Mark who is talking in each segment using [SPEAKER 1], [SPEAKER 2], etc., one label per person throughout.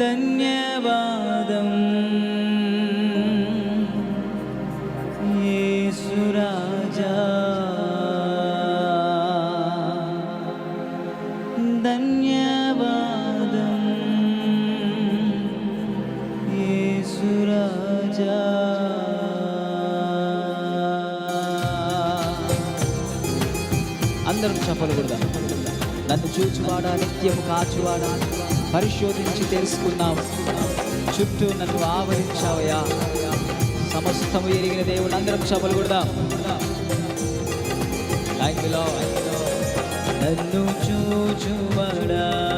[SPEAKER 1] ధన్యవాదం యేసురాజా ధన్యవాదం యేసురాజా అందరం చెప్పలు కూడా నన్ను చూచువాడా నిత్యము కాచువాడా. పరిశోధించి తెలుసుకున్నావు చుట్టూ నన్ను ఆవరించావయ్యా. సమస్తము ఎరిగిన దేవుడు అందరం చెప్పలు కూడా థ్యాంక్ యూ నన్ను చూచువడా?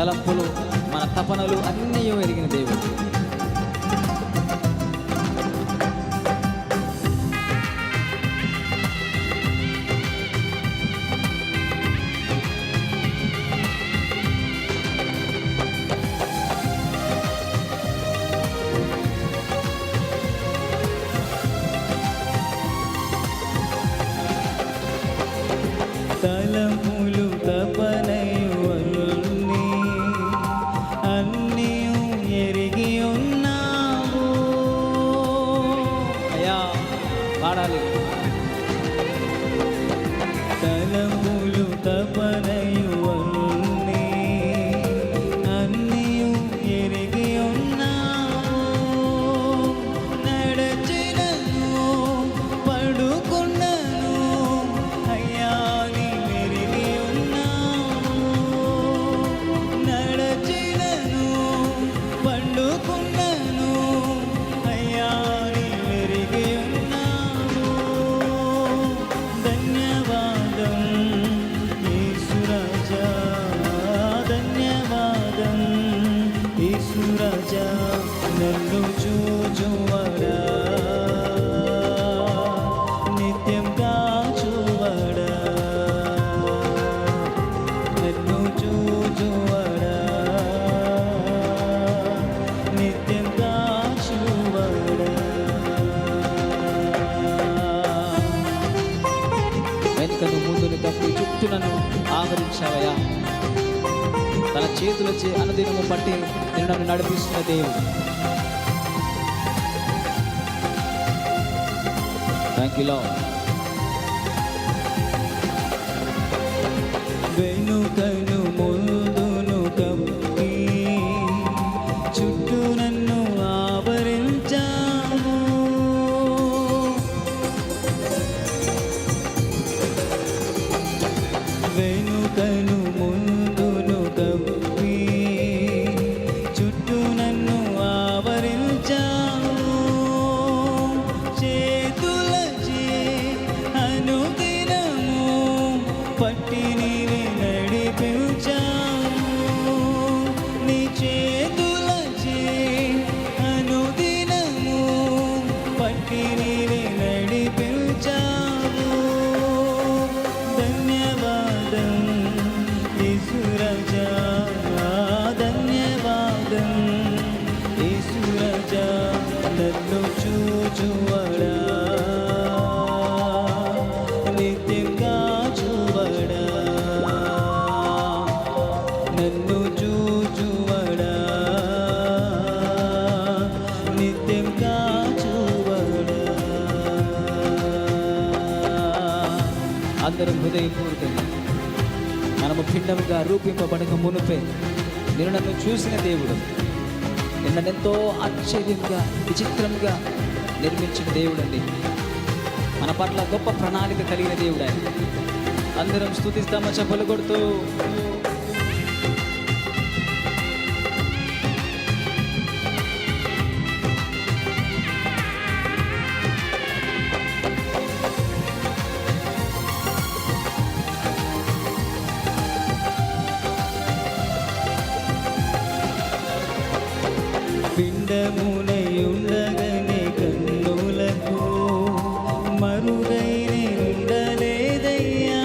[SPEAKER 1] తలంపులు మన తపనలు అన్నీ ఎరిగిన దేవుడు. చూచువడా నిత్యం కాచువడా. నన్ను చూచువడా. నిత్యం కాచువడా. వెనుకను ముందును తప్పి చుట్టూ నన్ను తన చేతులచే అనుదినము పట్టి నిన్ను నడిపిస్తున్న దేవుడు. థ్యాంక్ యూ వెనుకను ముందును నన్ను చూచువడా? నిత్యం కాచువడా? అందరం హృదయపూర్వకంగా మనము భిన్నముగా రూపింపబడక మునుపే నేను నన్ను చూసిన దేవుడు నిన్ననెంతో ఆశ్చర్యంగా విచిత్రంగా నిర్మించిన దేవుడు అండి మన పట్ల గొప్ప ప్రణాళిక కలిగిన దేవుడు ఆయన. అందరం స్థుతిస్తామా చెప్పలు కొడుతూ.
[SPEAKER 2] పిండమునై ఉండగనే కన్నులకు మరుగైన ఉండలేదయ్యా.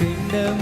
[SPEAKER 1] వినయ,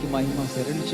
[SPEAKER 1] que mais uma série.